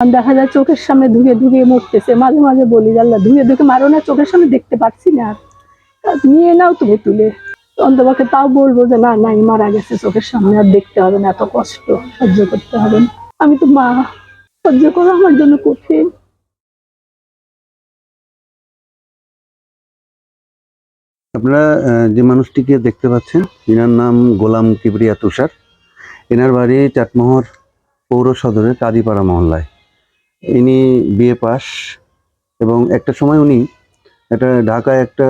দেখা যায় চোখের সামনে ধুয়ে ধুয়ে মরতেছে মাঝে মাঝে বলি, আল্লাহ, ধুয়ে ধুয়ে মারো না, চোখের সামনে দেখতে পাচ্ছি না। নিয়ে নাও তুমি তুলে। অন্তপক্ষে তাও বলব যে, না, নাই, মারা গেছে চোখের সামনে, আর দেখতে হবে না, এত কষ্ট, সহ্য করতে হবে আমি তো, মা, সহ্য করা, আমার জন্য কঠিন। আপনারা যে মানুষটিকে দেখতে পাচ্ছেন এনার নাম গোলাম কিবরিয়া তুষার। এনার বাড়ি চাটমোহর পৌর সদরের কাজীপাড়া মহল্লায়। ইনি বিএ পাস এবং একটা সময় উনি একটা ঢাকায় একটা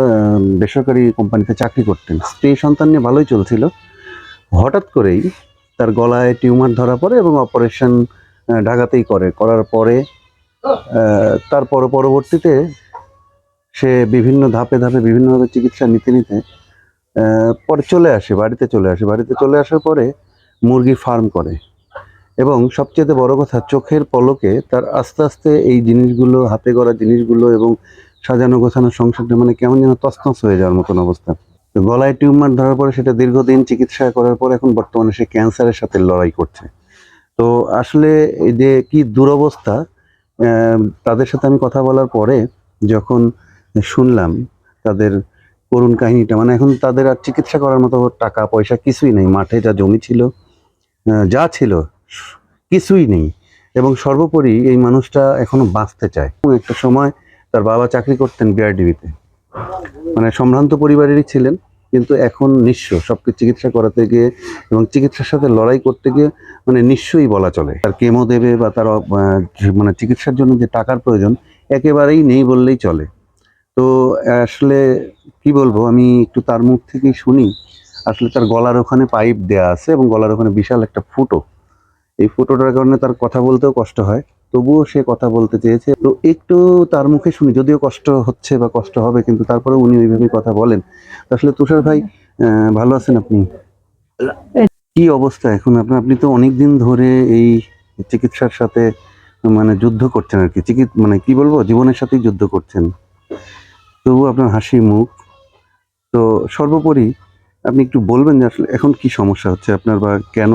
বেসরকারি কোম্পানিতে চাকরি করতেন। স্ত্রী সন্তান নিয়ে ভালোই চলছিল। হঠাৎ করেই তার গলায় টিউমার ধরা পড়ে এবং অপারেশন ঢাকাতেই করে। করার পরে তারপর পরবর্তীতে সে বিভিন্ন ধাপে ধাপে বিভিন্নভাবে চিকিৎসা নিতে নিতে পরে চলে আসে, বাড়িতে চলে আসে। বাড়িতে চলে আসার পরে মুরগি ফার্ম করে। এবং সবচেয়ে বড় কথা, চোখের পলকে তার আস্তে আস্তে এই জিনিসগুলো, হাতে করা জিনিসগুলো এবং সাজানো গোছানো সংসারটা মানে কেমন যেন তছনছ হয়ে যাওয়ার মতন অবস্থা। তো গলায় টিউমার ধরার পরে সেটা দীর্ঘদিন চিকিৎসা করার পর এখন বর্তমানে সে ক্যান্সারের সাথে লড়াই করছে। তো আসলে এই যে কি দুরবস্থা তাদের সাথে আমি কথা বলার পরে যখন শুনলাম তাদের করুণ কাহিনীটা মানে এখন তাদের আর চিকিৎসা করার মতো টাকা পয়সা কিছুই নেই, মাঠে যা জমি ছিল যা ছিল কিছুই নেই। এবং সর্বোপরি এই মানুষটা এখনও বাঁচতে চায়। একটা সময় তার বাবা চাকরি করতেন বিআরডিবিতে মানে সম্ভ্রান্ত পরিবারেরই ছিলেন, কিন্তু এখন নিঃস্ব। সবকে চিকিৎসা করাতে গিয়ে এবং চিকিৎসার সাথে লড়াই করতে গিয়ে মানে নিশ্চয়ই বলা চলে। তার কেমো দেবে বা তার মানে চিকিৎসার জন্য যে টাকার প্রয়োজন একেবারেই নেই বললেই চলে। তো আসলে কি বলব, আমি একটু তার মুখ থেকেই শুনি। আসলে তার গলার ওখানে পাইপ দেয়া আছে এবং গলার ওখানে বিশাল একটা ফুটো। এই ফুটোটার কারণে তার কথা বলতেও কষ্ট হয়, তবুও সে কথা বলতে চেয়েছে। তো একটু তার মুখে শুনি, যদিও কষ্ট হচ্ছে বা কষ্ট হবে, কিন্তু তারপরে উনি ওইভাবেই কথা বলেন। আসলে তুষার ভাই ভালো আছেন আপনি? কি অবস্থা এখন? আপনার আপনি তো অনেক দিন ধরে এই চিকিৎসার সাথে মানে যুদ্ধ করছেন আর কি। চিকিৎ মানে কি বলব, জীবনের সাথেই যুদ্ধ করছেন। তবু আপনার হাসি মুখ। তো সর্বোপরি আপনি একটু বলবেন যে আসলে এখন কি সমস্যা হচ্ছে আপনার বা কেন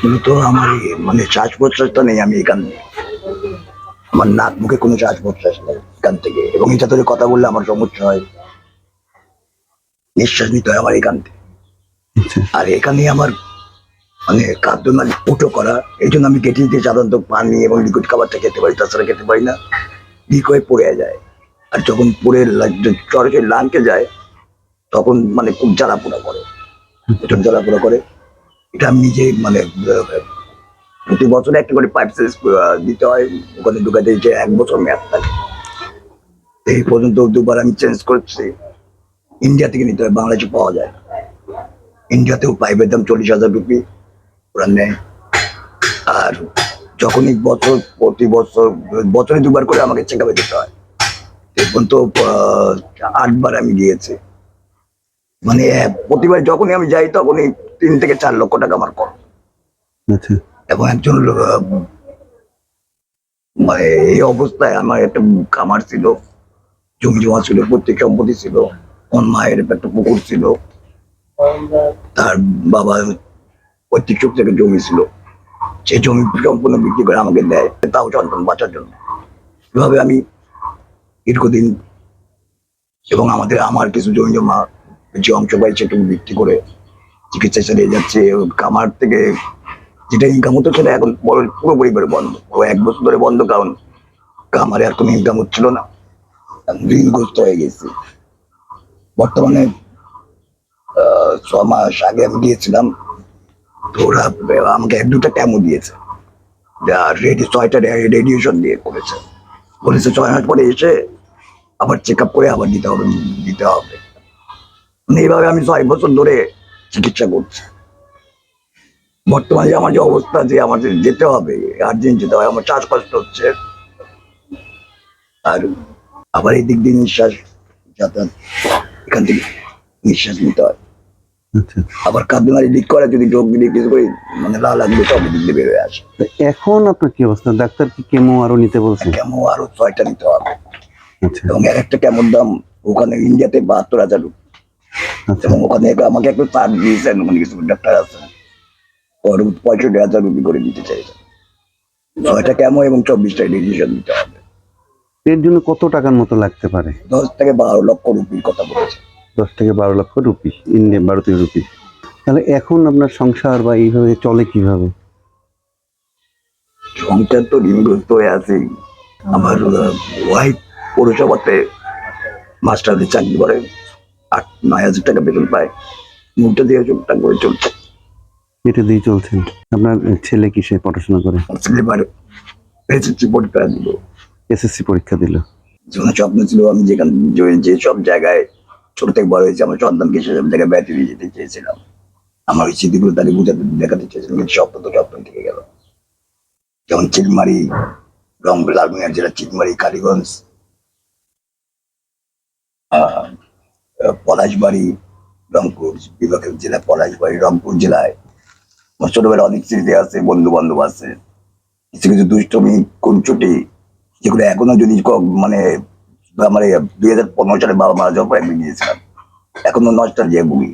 কিন্তু আমার মানে শ্বাস প্রশ্বাসটা নেই আমি এখান আমার নাক মুখে কোনো শ্বাস প্রশ্বাস নেই এখান থেকে। এবং এটা ধরে কথা বললে আমার সমস্যা হয়। নিঃশ্বাস নিতে হয় আমার এখান থেকে। আচ্ছা। আর এখানে আমার মানে খাদ্য মানে ফুটো করা এই জন্য আমি কেটে দিতে সাধারণত পানি এবং লিকুইড খাবারটা খেতে পারি তাছাড়া খেতে পারি না। লিক হয়ে পড়ে যায়। আর যখন পড়ে সরাসরি লাংকে যায় তখন মানে খুব জ্বালা পোড়া করে। প্রচুর জ্বালা পোড়া করে এটা আমি নিজে মানে প্রতি বছরে একটা করে পাইপ সেন্স দিতে হয়। ওখানে ঢুকাতে যে এক বছর মেয়াদ থাকে। এই পর্যন্ত দুবার আমি চেঞ্জ করছি। ইন্ডিয়া থেকে নিতে হয় বাংলাদেশে পাওয়া যায়। ইন্ডিয়াতেও পাইপের দাম চল্লিশ হাজার রুপি ওরা নেয়। আর যখনই বছর প্রতি বছর বছরে দুবার করে আমাকে চেক আপে যেতে হয়। পর্যন্ত আহ, আটবার আমি গিয়েছি মানে প্রতিবার যখনই আমি যাই তখনই তিন থেকে চার লক্ষ টাকা আমার কর। আচ্ছা। এবং একজন মানে এই অবস্থায় আমার একটা খামার ছিল জমি জমা ছিল প্রত্যেক সম্পত্তি ছিল আমার মায়ের একটা পুকুর ছিল তার বাবা সুখ থেকে জমি ছিল। সেই জমি সম্পূর্ণ বিক্রি করে আমাকে দেয় তাও সন্তান বাঁচার জন্য। এভাবে আমি দীর্ঘদিন এবং আমাদের আমার কিছু জমি জমা যে অংশ পাই সেটুকু বিক্রি করে চিকিৎসা চালিয়ে যাচ্ছে খামার থেকে যেটা ইনকাম হতো সেটা এখন বড় পুরোপুরি করে বন্ধ। ও এক বছর ধরে বন্ধ, কারণ কামারে আর কোনো ইনকাম হচ্ছিল না। ঋণগ্রস্ত হয়ে গেছি। বর্তমানে ছ মাস আগে আমি গিয়েছিলাম। ওরা আমাকে এক দুটা ট্যামো দিয়েছে। রেডি, ছয়টা রেডিয়েশন দিয়ে করেছে। বলেছে ছয় মাস পরে এসে আবার চেক আপ করে আবার দিতে হবে দিতে হবে। মানে এইভাবে আমি ছয় বছর ধরে চিকিৎসা করছি। বর্তমানে আমার যে অবস্থা যে আমাদের যেতে হবে আর্জেন্ট যেতে হবে আমার শ্বাসকষ্ট হচ্ছে। আর আবার এই দিক দিয়ে নিঃশ্বাস যাতায়াত এখান থেকে নিঃশ্বাস নিতে হয়। আচ্ছা আবার কাঁদনারি লিক করে যদি যোগ দিয়ে কিছু করে মানে লাল লাগবে সব দিক দিয়ে বেরোয় আসে। এখন আপনার কি অবস্থা? ডাক্তার কি কেমো আরও নিতে বলছে? কেমন আরও ছয়টা নিতে হবে। আচ্ছা। এবং একটা কেমন দাম ওখানে ইন্ডিয়াতে বাহাত্তর হাজার আচ্ছা এবং ওখানে আমাকে একটু চার্জ দিয়েছেন ওখানে কিছু ডাক্তার আছেন ওর পঁয়ষট্টি হাজার রুপি করে দিতে চাইছেন ছয়টা কেমন এবং চব্বিশটা রেজিস্ট্রেশন দিতে হবে। এর জন্য কত টাকার মতো লাগতে পারে? দশ থেকে বারো লক্ষ রুপির কথা বলেছে। দশ থেকে বারো লক্ষ রুপি ইন্ডিয়ান ভারতীয় রুপি। তাহলে এখন আপনার সংসার বা এইভাবে চলে কীভাবে? সংসার তো ঋণগ্রস্ত হয়ে আছে। আমার ওয়াইফ পৌরসভাতে মাস্টারদের চাকরি করে। নয় হাজার টাকা বেতন পায়। মুখটা দিয়ে চোখটা করে চলছে। এটা দিয়ে চলছেন। আপনার ছেলে কিসে পড়াশোনা করে? এবার এসএসসি পরীক্ষা দিল। এসএসসি পরীক্ষা দিল। জীবনে স্বপ্ন ছিল আমি যেখানে যে- সব জায়গায় ছোট থেকে বড় হয়েছে আমার সন্তানকে সেসব জায়গায় বেড়াতে নিয়ে যেতে চেয়েছিলাম। আমার ওই স্মৃতিগুলো তাকে বুঝাতে দেখাতে চেয়েছিলাম কিন্তু স্বপ্ন তো স্বপ্ন থেকে গেল। যেমন চিলমারি রংপুর লালমিনার জেলা চিলমারি কালীগঞ্জ পলাশবাড়ি রংপুর বিভাগের জেলা পলাশবাড়ি রংপুর জেলায়। আমার ছোটবেলা অনেক স্মৃতি আছে বন্ধু বান্ধব আছে। কিছু কিছু দুষ্টমি কুঞ্চুটি যেগুলো এখনও যদি মানে আমার দুই হাজার পনেরো সালে বাবা মারা যাওয়ার পর একদিন গিয়েছিলাম। এখনও নষ্টার যে ভুগি।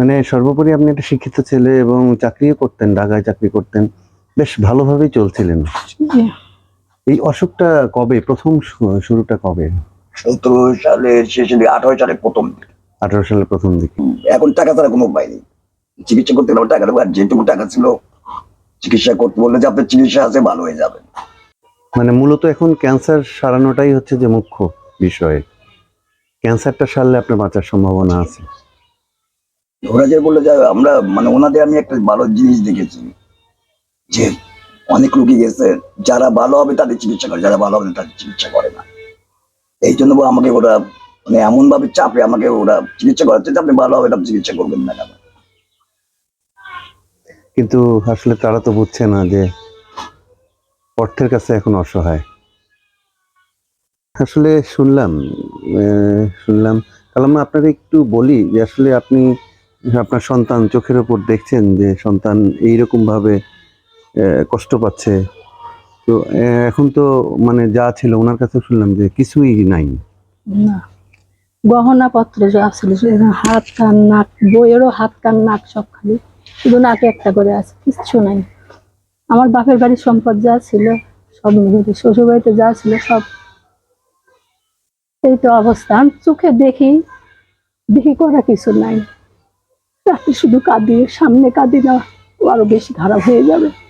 মানে সর্বোপরি আপনি একটা শিক্ষিত ছেলে এবং চাকরিও করতেন ঢাকায় চাকরি করতেন বেশ ভালোভাবেই চলছিলেন। এই অসুখটা কবে? প্রথম শুরুটা কবে? সতেরো সালের দিকে আঠারো সালে প্রথম দিকে। আঠারো সালের প্রথম দিকে। এখন টাকা ছাড়া কোনো উপায় নেই। চিকিৎসা করতে গেলে টাকা দেবো আর যেটুকু টাকা ছিল চিকিৎসা করতে বললে যে আপনার চিকিৎসা আছে ভালো হয়ে যাবে। মানে মূলত এখন ক্যান্সার সারানোটাই হচ্ছে যে মুখ্য বিষয়। ক্যান্সারটা সারলে আপনার বাঁচার সম্ভাবনা আছে। ওরা যে বলল যে আমরা মানে ওনাদের আমি একটা ভালো জিনিস দেখেছি যে অনেক রুগী গেছে যারা ভালো হবে তাদের চিকিৎসা করে যারা ভালো হবে না তাদের চিকিৎসা করে না। এই জন্য আমাকে ওরা মানে এমন ভাবে চাপে আমাকে ওরা চিকিৎসা করাচ্ছে আপনি ভালো হবে চিকিৎসা করবেন না কেন? কিন্তু আসলে তারা তো বুঝছে না যে অর্থের কাছে এখন অসহায়। আসলে শুনলাম শুনলাম কালামা আপনারা একটু বলি যে আসলে আপনি আপনার সন্তান চোখের ওপর দেখছেন যে সন্তান এইরকম ভাবে আহ, কষ্ট পাচ্ছে। তো এখন তো মানে যা ছিল ওনার কাছে শুনলাম যে কিছুই নাই। না। গহনা পত্র যা ছিল হাত কান, নাক, বইয়েরও হাত কান, নাক সব খালি। শুধু নাকে একটা করে আছে, কিচ্ছু নাই। আমার বাপের বাড়ির সম্পদ যা ছিল, সব নিয়ে শ্বশুর বাড়িতে যা ছিল, সব। এই তো অবস্থা। আমি চোখে দেখি দেখি করা কিছু নাই। রাতে শুধু কাঁদি, সামনে কাঁদি না আরও বেশি খারাপ হয়ে যাবে।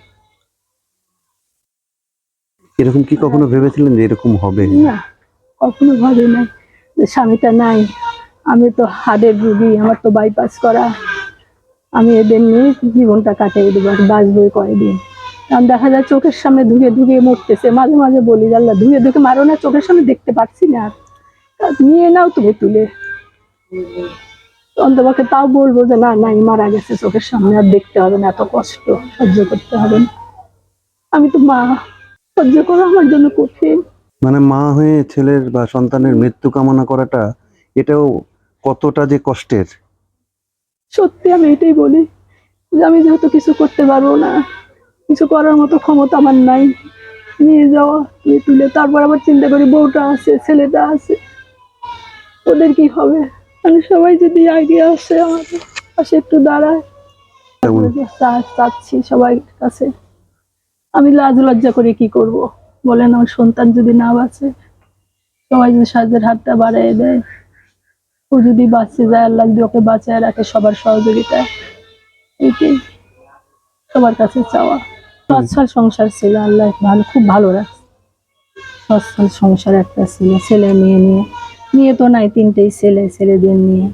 এরকম কি কখনো ভেবেছিলেন যে এরকম হবে? না কখনো ভাবি যে স্বামীটা নাই আমি তো হার্টের রুগী আমার তো বাইপাস করা। আমি এদের নিয়ে জীবনটা কাটিয়ে দেবো বাঁচবো কয়েকদিন কারণ দেখা যায় চোখের সামনে ধুয়ে ধুয়ে মরতেছে মাঝে মাঝে বলি আল্লাহ ধুয়ে ধুয়ে মারো না চোখের সামনে দেখতে পাচ্ছি না আর। নিয়ে নাও তুমি তুলে। অন্তপক্ষে তাও বলব যে না নাই মারা গেছে চোখের সামনে আর দেখতে হবে না এত কষ্ট সহ্য করতে হবে না। আমি তো মা সহ্য করা আমার জন্য কঠিন। মানে মা হয়ে ছেলের বা সন্তানের মৃত্যু কামনা করাটা এটাও কতটা যে কষ্টের। সত্যি আমি এটাই বলি যে আমি যেহেতু কিছু করতে পারব না কিছু করার মতো ক্ষমতা আমার নাই। নিয়ে যাওয়া নিয়ে তুলে তারপর আবার চিন্তা করি বউটা আছে ছেলেটা আছে ওদের কি হবে? মানে সবাই যদি আগে আসে আমাদের পাশে একটু দাঁড়ায় চাচ্ছি সবাই কাছে। আমি লাজ লজ্জা করে কি করব? বলেন আমার সন্তান যদি না বাঁচে, সবাই যদি সাহায্যের হাতটা বাড়াই দেয়, ও যদি বাঁচে যায় আল্লাহ যদি ওকে বাঁচায় রাখে সবার সহযোগিতায়। এইটাই সবার কাছে চাওয়া। সচ্ছল সংসার ছিল, আল্লাহ ভালো, খুব ভালো রাখছে। সচ্ছল সংসার একটা ছিল, ছেলে মেয়ে নিয়ে। মেয়ে তো নাই, তিনটেই ছেলে, ছেলেদের নিয়ে।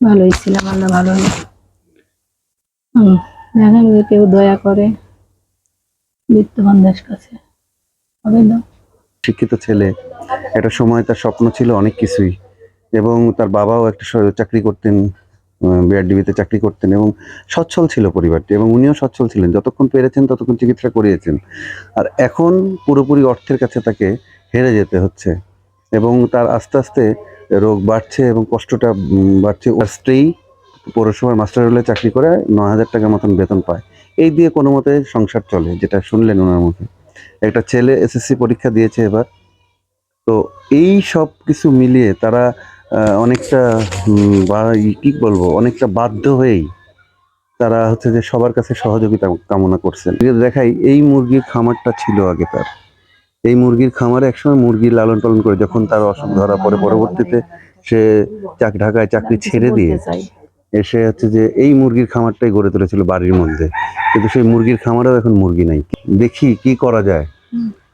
ভালোই ছিলাম, আল্লাহ ভালোই। দেখেন কেউ দয়া করে মৃত্যুবন্ধের কাছে। হবে না? শিক্ষিত ছেলে, একটা সময় তার স্বপ্ন ছিল অনেক কিছুই এবং তার বাবাও একটা চাকরি করতেন বিআরডিবিতে চাকরি করতেন এবং সচ্ছল ছিল পরিবারটি এবং উনিও সচ্ছল ছিলেন। যতক্ষণ পেরেছেন, ততক্ষণ চিকিৎসা করিয়েছেন। আর এখন পুরোপুরি অর্থের কাছে তাকে হেরে যেতে হচ্ছে এবং তার আস্তে আস্তে রোগ বাড়ছে এবং কষ্টটা বাড়ছে। ওর পৌরসভার মাস্টার হলে চাকরি করে ন হাজার টাকার মতন বেতন পায়। এই দিয়ে কোনো মতে সংসার চলে, যেটা শুনলেন ওনার মুখে। একটা ছেলে এসএসসি পরীক্ষা দিয়েছে এবার। তো এই সব কিছু মিলিয়ে তারা অনেকটা বা কি বলব, অনেকটা বাধ্য হয়েই তারা হচ্ছে যে সবার কাছে সহযোগিতা কামনা করছেন। দেখাই, এই মুরগির খামারটা ছিল আগে তার। এই মুরগির খামারে একসময় মুরগি লালন পালন করে, যখন তার অসুখ ধরা পড়ে, পরবর্তীতে সে চাক, ঢাকায় চাকরি ছেড়ে দিয়ে। এসে হচ্ছে যে এই মুরগির খামারটাই গড়ে তুলেছিল বাড়ির মধ্যে। কিন্তু সেই মুরগির খামারেও এখন মুরগি নাই। দেখি কি করা যায়।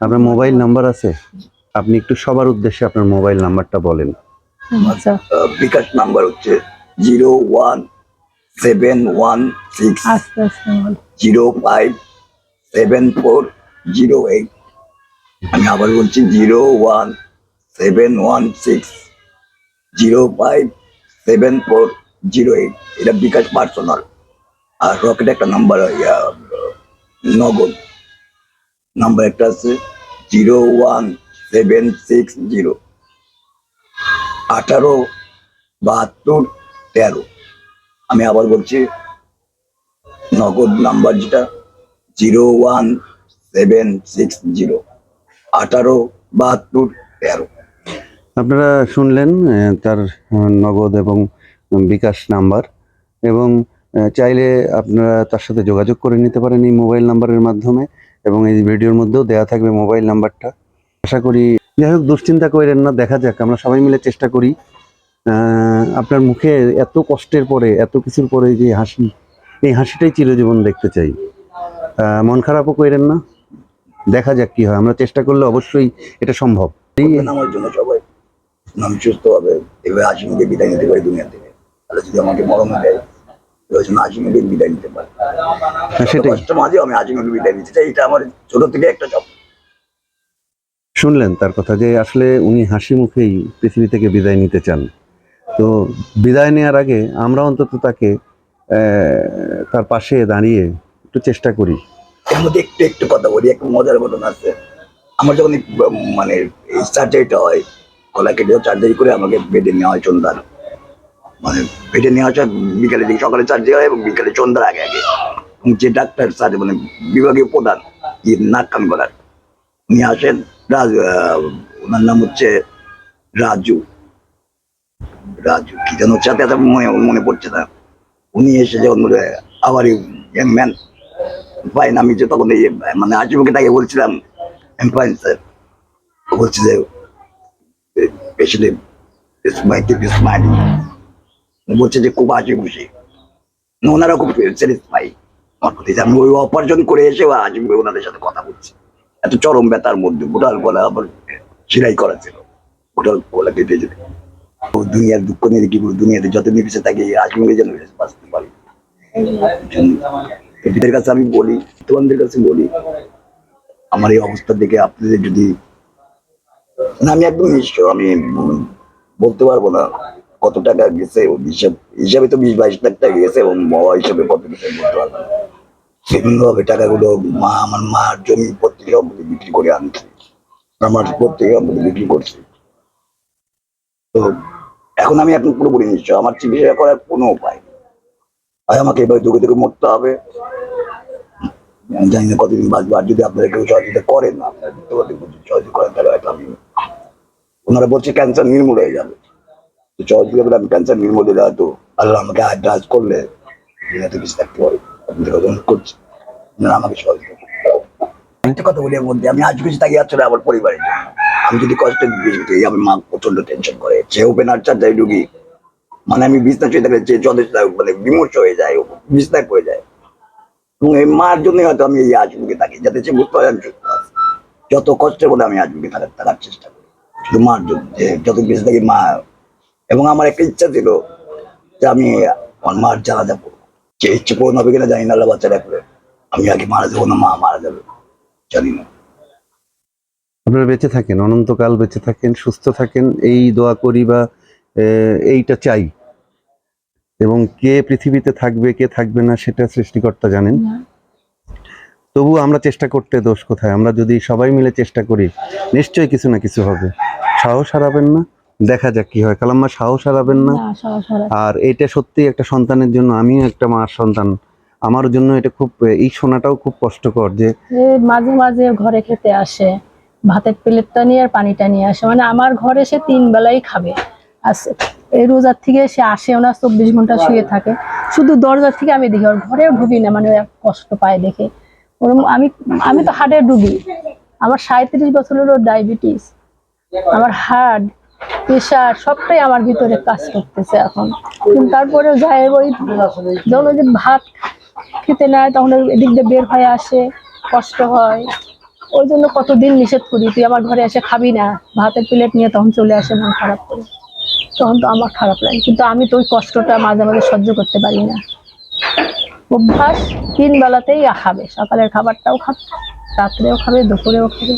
আপনার মোবাইল নাম্বার আছে? আপনি একটু সবার উদ্দেশ্যে আপনার মোবাইল নাম্বারটা বলেন। আচ্ছা। বিকাশ নাম্বার হচ্ছে zero one seven one six. Zero five seven four zero eight. আমি আবার বলছি zero one seven one six zero five seven four. Zero eight. এটা বিকাশ পার্সোনাল। আর রকেট একটা নাম্বার নগদ। নাম্বার একটা আছে, zero one seven six zero. আঠারো বাহাত্তর তেরো। আমি আবার বলছি, নগদ নাম্বার যেটা, zero one seven six zero. আঠারো বাহাত্তর তেরো। আপনারা শুনলেন তার নগদ এবং বিকাশ নাম্বার এবং চাইলে আপনারা তার সাথে যোগাযোগ করে নিতে পারেন এই মোবাইল নাম্বারের মাধ্যমে এবং এই ভিডিওর মধ্যেও দেওয়া থাকবে মোবাইল নাম্বারটা। আশা করি, যাই হোক, দুশ্চিন্তা করেন না, দেখা যাক, আমরা সবাই মিলে চেষ্টা করি। আপনার মুখে এত কষ্টের পরে, এত কিছুর পরে যে হাসি, এই হাসিটাই চিরজীবন দেখতে চাই। মন খারাপও করেন না, দেখা যাক কি হয়। আমরা চেষ্টা করলে অবশ্যই এটা সম্ভব। আমার জন্য সবাই আমি সুস্থ হবে এভাবে আশিমিকে বিদায় নিতে পারি দুনিয়া থেকে তাহলে যদি আমাকে দেয় ওই জন্য বিদায় নিতে পারি। হ্যাঁ, সেটাই। কষ্ট মাঝে আমি আশিমিকে বিদায় নিতে চাই এটা আমার ছোট থেকে একটা স্বপ্ন। শুনলেন তার কথা যে আসলে উনি হাসি মুখেই পৃথিবী থেকে বিদায় নিতে চান। তো বিদায় নেওয়ার আগে আমরা অন্তত তাকে তার পাশে দাঁড়িয়ে একটু চেষ্টা করি। এর মধ্যে একটু একটু কথা বলি একটু মজার ঘটনা আছে। আমার যখন মানে সার্জারিটা হয় গলা কেটে সার্জারি করে আমাকে বেডে নেওয়া হয় সন্ধ্যার মানে বেডে নেওয়া হয় বিকালে দিকে, সকালে সার্জারি হয় এবং বিকালে সন্ধ্যার আগে আগে। যে ডাক্তার, স্যার মানে বিভাগীয় প্রধান নাক কান গলার, উনি আসেন, রাজ ওনার নাম হচ্ছে রাজু। রাজু, কি যেন হচ্ছে, এত মনে মনে পড়ছে না। উনি এসে যখন বলে আবার ইয়াং ম্যান ফাইন আমি যে তখন এই মানে আজীবকে তাকে বলছিলাম আমি ফাইন স্যার বলছে যে পেশেন্ট স্মাইল স্মাইল বলছে যে খুব হাসি খুশি ওনারা খুব স্যাটিসফাই আমি ওই অপারেশন করে এসে আজীবকে ওনাদের সাথে কথা বলছি। এত চরম ব্যথার মধ্যে গোটাল গলা আবার সেলাই করা ছিল। গোটাল গলা কেটে যেতে দুনিয়ার দুঃখ নিয়ে কি দুনিয়াতে যত নিবেশে থাকে আজীবকে যেন বাঁচতে পারি। এদের কাছে আমি বলি, তোমাদের কাছে বলি, আমার এই অবস্থা দেখে আপনাদের যদি না, আমি একদম নিশ্চয়, আমি বলতে পারব না। কত টাকা গেছে? হিসাব, হিসাবে তো বিশ বাইশ লাখ টাকা গেছে এবং বাবা হিসাবে কত গেছে বলতে পারব টাকাগুলো মা, আমার মার জমি প্রত্যেক সম্পত্তি বিক্রি করে আনছি। আমার প্রত্যেক সম্পত্তি বিক্রি করছি। তো এখন আমি এখন পুরোপুরি নিশ্চয়, আমার চিকিৎসা করার কোনো উপায় নেই। হয় আমাকে এবার দুঃখে দুঃখে মরতে হবে। জানি না কতদিন বাঁচবো, আর যদি আপনারা কেউ সহযোগিতা করেন আপনারা সহযোগিতা করেন, তাহলে হয়তো আমি ওনারা বলছে ক্যান্সার নির্মূল হয়ে যাবে। করে আমি ক্যান্সার নির্মূল হয়ে যাবে আল্লাহ আমাকে আজ করলে দুনিয়াতে কিছু করছি আমাকে সহযোগিতা কথা বলি মধ্যে আমি আজ কিছু তাকিয়ে আসলে আমার পরিবারের জন্য আমি যদি কষ্টের দিকে আমার মা প্রচণ্ড টেনশন করে। সে ওপেন সার্জারি রুগী মানে আমি বিছনা শুয়ে থাকলে যে যথেষ্ট মানে বিমর্ষ হয়ে যায় বিছনায় পড়ে যায়। এবং এই মার জন্য হয়তো আমি এই আজমুখে থাকি, যাতে সে বুঝতে পারে আমি। যত কষ্টের বলে আমি আজমুখে থাকার থাকার চেষ্টা করি। শুধু মার জন্য, যে যত বেঁচে থাকি মা এবং আমার একটা ইচ্ছা ছিল যে আমি আমার মার জানা যাব যে ইচ্ছে পূরণ হবে কিনা জানি না আল্লাহ বাচ্চা রাখবে আমি আগে মারা যাব না মা মারা যাবে। জানি না। আপনারা বেঁচে থাকেন অনন্তকাল বেঁচে থাকেন সুস্থ থাকেন এই দোয়া করি বা আহ, এইটা চাই। এবং কে পৃথিবীতে থাকবে কে থাকবে না সেটা সৃষ্টিকর্তা জানেন। তবু আমরা চেষ্টা করতে দোষ কোথায়? আমরা যদি সবাই মিলে চেষ্টা করি নিশ্চয়ই কিছু না কিছু হবে। সাহস হারাবেন না। দেখা যাক কি হয়। কালাম্মা সাহস হারাবেন না। আর এটা সত্যি একটা সন্তানের জন্য আমিও একটা মার সন্তান। আমার জন্য এটা খুব এই শোনাটাও খুব কষ্টকর যে মাঝে মাঝে ঘরে খেতে আসে ভাতের প্লেটটা নিয়ে আর পানিটা নিয়ে আসে। মানে আমার ঘরে সে তিন বেলাই খাবে। আস এই রোজার থেকে সে আসে না চব্বিশ ঘণ্টা শুয়ে থাকে। শুধু দরজার থেকে আমি দেখি ওর ঘরেও ঢুকি না মানে কষ্ট পায় দেখে। ওর আমি আমি তো হার্টের ডুবি আমার সাঁত্রিশ বছরের ওর ডায়াবেটিস। আমার হার্ট প্রেশার সবটাই আমার ভিতরে কাজ করতেছে এখন। তারপরে যায় ওই যখন ওই ভাত খেতে নেয়, তখন এদিক দিয়ে বের হয়ে আসে, কষ্ট হয়। ওই জন্য কতদিন নিষেধ করি, তুই আমার ঘরে এসে খাবি না। ভাতের প্লেট নিয়ে তখন চলে আসে মন খারাপ করে। তখন তো আমার খারাপ লাগে। কিন্তু আমি তো ওই কষ্টটা মাঝে মাঝে সহ্য করতে পারি না। অভ্যাস তিন বেলাতেই খাবে। সকালের খাবারটাও খাবে, রাত্রেও খাবে, দুপুরেও খাবে।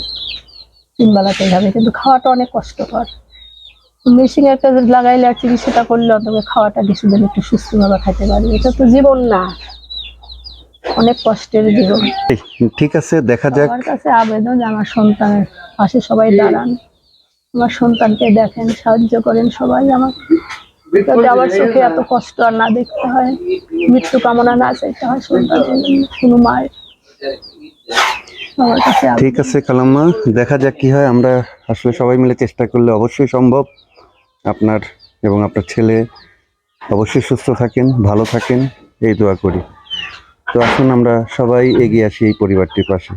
তিন বেলাতেই খাবে। কিন্তু খাওয়াটা অনেক কষ্টকর। মেশিন একটা লাগাইলে আর চিকিৎসাটা করলে অন্তত খাওয়াটা কিছুদিন একটু সুস্থভাবে খাইতে পারি এটা তো জীবন না। অনেক কষ্টের জীবন। ঠিক আছে দেখা যাক। আমার কাছে আবেদন আমার সন্তানের পাশে সবাই দাঁড়ান। আমার সন্তানকে দেখেন সাহায্য করেন সবাই যাতে আমার চোখে এত কষ্ট আর না দেখতে হয়। মৃত্যু কামনা না চাইতে হয় সন্তান কোনো মায়ের। ঠিক আছে কালাম্মা দেখা যাক কি হয়। আমরা আসলে সবাই মিলে চেষ্টা করলে অবশ্যই সম্ভব। আপনার এবং আপনার ছেলে অবশ্যই সুস্থ থাকেন, ভালো থাকেন, এই দোয়া করি। তো আসুন আমরা সবাই এগিয়ে আসি এই পরিবারটির পাশে।